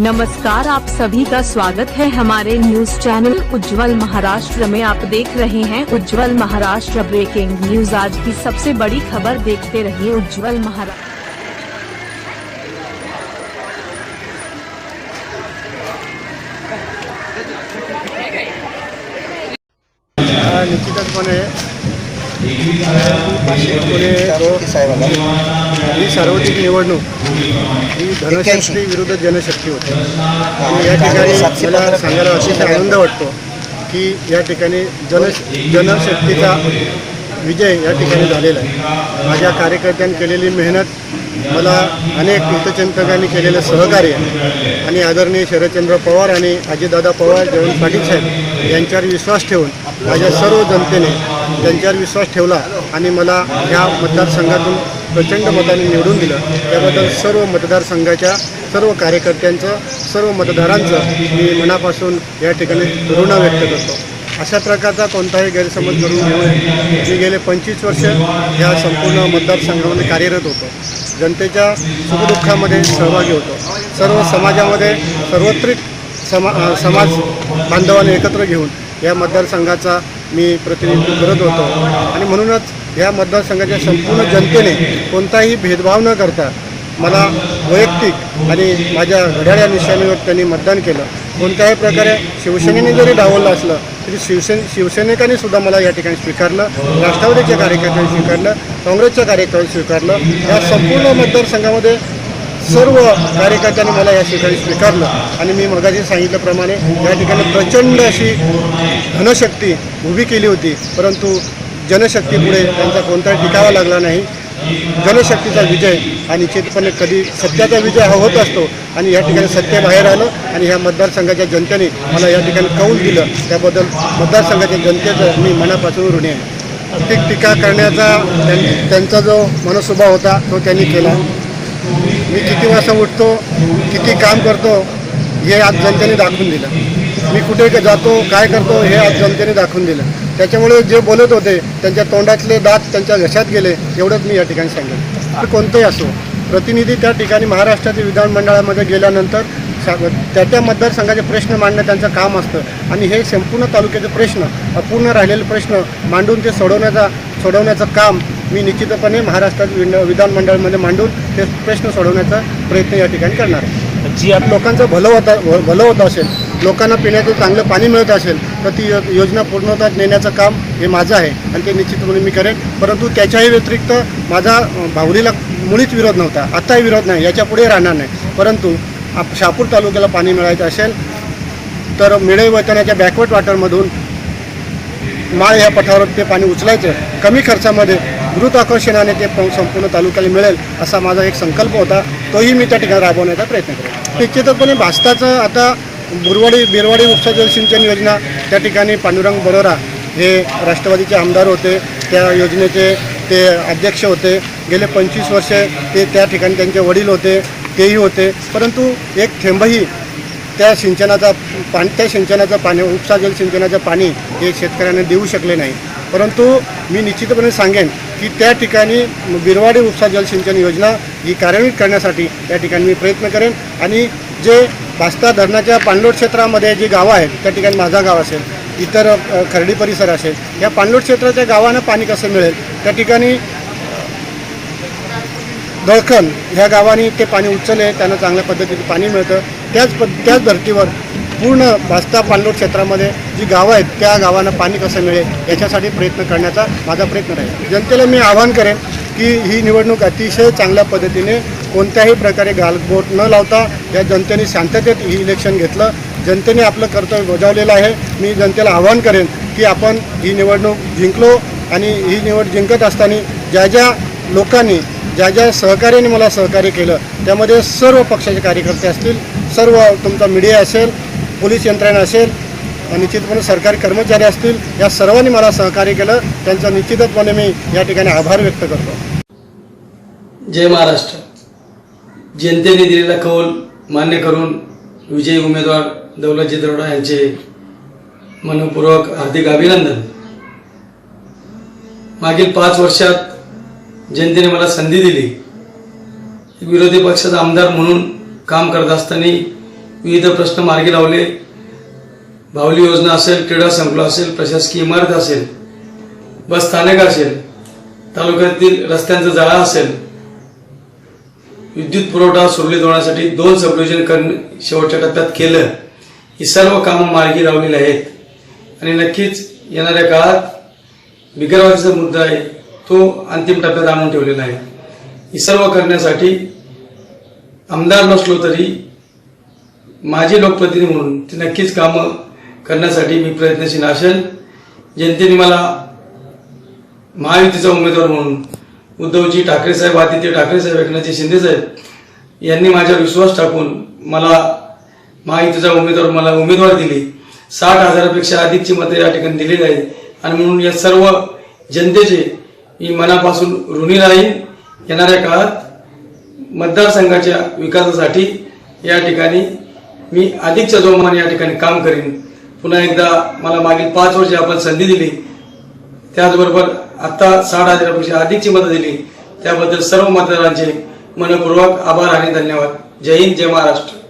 नमस्कार, आप सभी का स्वागत है हमारे न्यूज़ चैनल उज्जवल महाराष्ट्र में। आप देख रहे हैं उज्जवल महाराष्ट्र ब्रेकिंग न्यूज़ आज की सबसे बड़ी खबर देखते रहिए उज्जवल महाराष्ट्र हा पुणे ही सार्वत्रिक निवडणूक ही धनशक्ती विरुद्ध जनशक्ती होती. आणि या ठिकाणी मला सांगायला अतिशय आनंद वाटतो की या ठिकाणी जन जनशक्तीचा विजय या ठिकाणी झालेला आहे. माझ्या कार्यकर्त्यांनी केलेली मेहनत मला अनेक हितचिंतकांनी केलेलं सहकार्य आणि आदरणीय शरदचंद्र पवार आणि अजितदादा पवार जयंत पाटील साहेब यांच्यावर विश्वास ठेवून माझ्या सर्व जनतेने त्यांच्यावर विश्वास ठेवला आणि मला ह्या मतदारसंघातून प्रचंड मताने निवडून दिलं. त्याबद्दल सर्व मतदारसंघाच्या सर्व कार्यकर्त्यांचं सर्व मतदारांचं मी मनापासून या ठिकाणी ऋण व्यक्त करतो. अशा प्रकारचा कोणताही गैरसमज करून घेऊन मी गेले पंचवीस वर्ष या संपूर्ण मतदारसंघामध्ये कार्यरत होतो. जनतेच्या सुखदुःखामध्ये सहभागी होतो. सर्व समाजामध्ये सर्वत्रिक समा समाज बांधवांनी एकत्र घेऊन या मतदारसंघाचा मी प्रतिनिधित्व करत होतो. आणि म्हणूनच या मतदारसंघाच्या संपूर्ण जनतेने कोणताही भेदभाव न करता मला वैयक्तिक आणि माझ्या घड्याळ्या निशाणीवर त्यांनी मतदान केलं. कोणत्याही प्रकारे शिवसेनेने जरी डावललं असलं तरी शिवसेन शिवसैनिकांनी सुद्धा मला या ठिकाणी स्वीकारलं राष्ट्रवादीच्या कार्यकर्त्यांनी स्वीकारलं काँग्रेसच्या कार्यकर्त्यांनी स्वीकारलं या संपूर्ण मतदारसंघामध्ये सर्व कार्यकर्त्यांनी मला या ठिकाणी स्वीकारलं. आणि मी मगाशी सांगितल्याप्रमाणे या ठिकाणी प्रचंड अशी धनशक्ती उभी केली होती परंतु जनशक्तीपुढे त्यांचा कोणताही टिकावा लागला नाही. जनशक्तीचा विजय हा निश्चितपणे कधी सत्याचा विजय हा होत असतो आणि या ठिकाणी सत्य बाहेर आलं आणि ह्या मतदारसंघाच्या जनतेने मला या ठिकाणी कौल दिलं त्याबद्दल मतदारसंघाच्या जनतेचं मी मनापासून ऋणी आहे. प्रत्येक टीका करण्याचा त्यां- त्यांचा जो मनस्वभाव होता तो त्यांनी केला. मी किती वाजता उठतो किती काम करतो हे आज जनतेने दाखवून दिलं. मी कुठे क- जातो काय करतो हे आज जनतेने दाखवून दिलं. त्याच्यामुळे जे बोलत होते त्यांच्या तोंडातले दात त्यांच्या घशात गेले एवढंच मी या ठिकाणी सांगेन. तर कोणतंही असो प्रतिनिधी त्या ठिकाणी महाराष्ट्रातील विधानमंडळामध्ये गेल्यानंतर त्या त्या मतदारसंघाचे प्रश्न मांडणं त्यांचं काम असतं. आणि हे संपूर्ण तालुक्याचे प्रश्न अपूर्ण राहिलेले प्रश्न मांडून ते सोडवण्याचा सोडवण्याचं काम मी निश्चितपणे महाराष्ट्रात विन- विधानमंडळामध्ये मांडून ते प्रश्न सोडवण्याचा प्रयत्न या ठिकाणी करणार आहे. जी आप लोकांचं भलं होतं भलं होत असेल लोकांना पिण्याचं चांगलं पाणी मिळत असेल तर ती योजना पूर्णतः नेण्याचं काम हे माझं आहे आणि ते निश्चितपणे मी करेन. परंतु त्याच्याही व्यतिरिक्त माझा भावरीला मुळीच विरोध नव्हता. आत्ताही विरोध नाही याच्यापुढे राहणार नाही. परंतु आप शापूर तालुक्याला पाणी मिळायचं असेल तर मिळे वतनाच्या बॅकवर्ड वॉटरमधून माळ या पठारावर ते पाणी उचलायचं. कमी खर्चामध्ये द्रुत आकर्षणाने ते संपूर्ण तालुक्याला मिळेल असा माझा एक संकल्प होता. तोही मी त्या ठिकाणी राबवण्याचा प्रयत्न करेन. निश्चितपणे भास्ताचं आता बुरवाडी बिरवाडी उपसा जलसिंचन योजना त्या ठिकाणी पांडुरंग बरोरा हे राष्ट्रवादीचे आमदार होते. त्या योजनेचे ते अध्यक्ष होते. गेले पंचवीस वर्षे ते त्या ठिकाणी त्यांचे वडील होते तेही होते. परंतु एक थेंबही त्या सिंचनाचा पाणी त्या सिंचनाचं पाणी उपसा जल सिंचनाचं पाणी हे शेतकऱ्यांना देऊ शकले नाही. परंतु मी निश्चितपणे सांगेन की त्या ठिकाणी बिरवाडी उपसा जल सिंचन योजना ही कार्यान्वित करण्यासाठी त्या ठिकाणी मी प्रयत्न करेन आणि जे पास्ता धरणाच्या पाणलोट क्षेत्रामध्ये जी गावं आहेत त्या ठिकाणी माझा गाव असेल इतर खर्डी परिसर असेल या पाणलोट क्षेत्राच्या गावांना पाणी कसं मिळेल? त्या ठिकाणी दळखण ह्या गावांनी ते पाणी उचलले त्यांना चांगल्या पद्धतीने पाणी मिळतं. त्याच पद त्याच धर्तीवर पूर्ण भास्ता पाणलोट क्षेत्रामध्ये जी गावं आहेत त्या गावांना पाणी कसं मिळेल याच्यासाठी प्रयत्न करण्याचा माझा प्रयत्न राहील. जनतेला मी आवाहन करेन की ही निवडणूक अतिशय चांगल्या पद्धतीने कोणत्याही प्रकारे गालबोट न लावता या जनतेने शांततेत ही इलेक्शन घेतलं. जनतेने आपलं कर्तव्य बजावलेलं आहे. मी जनतेला आवाहन करेन की आपण ही निवडणूक जिंकलो आणि ही निवड जिंकत असताना ज्या ज्या लोकांनी ज्या ज्या सहकार्याने मला सहकार्य केलं त्यामध्ये सर्व पक्षाचे कार्यकर्ते असतील सर्व तुमचा मीडिया असेल पोलीस यंत्रणा असेल निश्चितपणे सरकारी कर्मचारी असतील या सर्वांनी मला सहकार्य केलं. त्यांचं निश्चितपणे मी या ठिकाणी आभार व्यक्त करतो. जय महाराष्ट्र. जनतेने दिलेला कौल मान्य करून विजयी उमेदवार दौलतजी दरोडा यांचे मनपूर्वक हार्दिक अभिनंदन. मागील पाच वर्षात जनतेने मला संधी दिली. विरोधी पक्षाचा आमदार म्हणून काम करत असताना विविध प्रश्न मार्गी लावले. भावली योजना असेल क्रीडा संकुल असेल प्रशासकीय इमारत असेल बस स्थानक असेल तालुक्यातील रस्त्यांचा जाळा असेल विद्युत पुरवठा सुरळीत होण्यासाठी दोन सबडिव्हिजन करणं शेवटच्या टप्प्यात केलं. ही सर्व कामं मार्गी लावलेली आहेत. आणि नक्कीच येणाऱ्या काळात बिगरवादीचा मुद्दा आहे तो अंतिम टप्प्यात आणून ठेवलेला आहे. ही सर्व करण्यासाठी आमदार नसलो तरी माझे लोकप्रतिनिधी म्हणून ते नक्कीच कामं करण्यासाठी मी प्रयत्नशील असेल. जनतेने मला महायुतीचा उमेदवार म्हणून उद्धवजी ठाकरे साहेब आदित्य ठाकरे साहेब एकनाथजी शिंदे साहेब यांनी माझ्यावर विश्वास टाकून मला महायुतीचा उमेदवार मला उमेदवार दिली. साठ हजारापेक्षा अधिकची मतं या ठिकाणी दिलेली आहे आणि म्हणून या सर्व जनतेचे मी मनापासून ऋणी राहीन. येणाऱ्या काळात मतदारसंघाच्या विकासासाठी या ठिकाणी मी अधिकच्या जोमाने या ठिकाणी काम करीन. पुन्हा एकदा मला मागील पाच वर्षे आपण संधी दिली. त्याचबरोबर आता साठ हजारापेक्षा अधिकची मतं दिली. त्याबद्दल सर्व मतदारांचे मनपूर्वक आभार आणि धन्यवाद. जय हिंद जय महाराष्ट्र.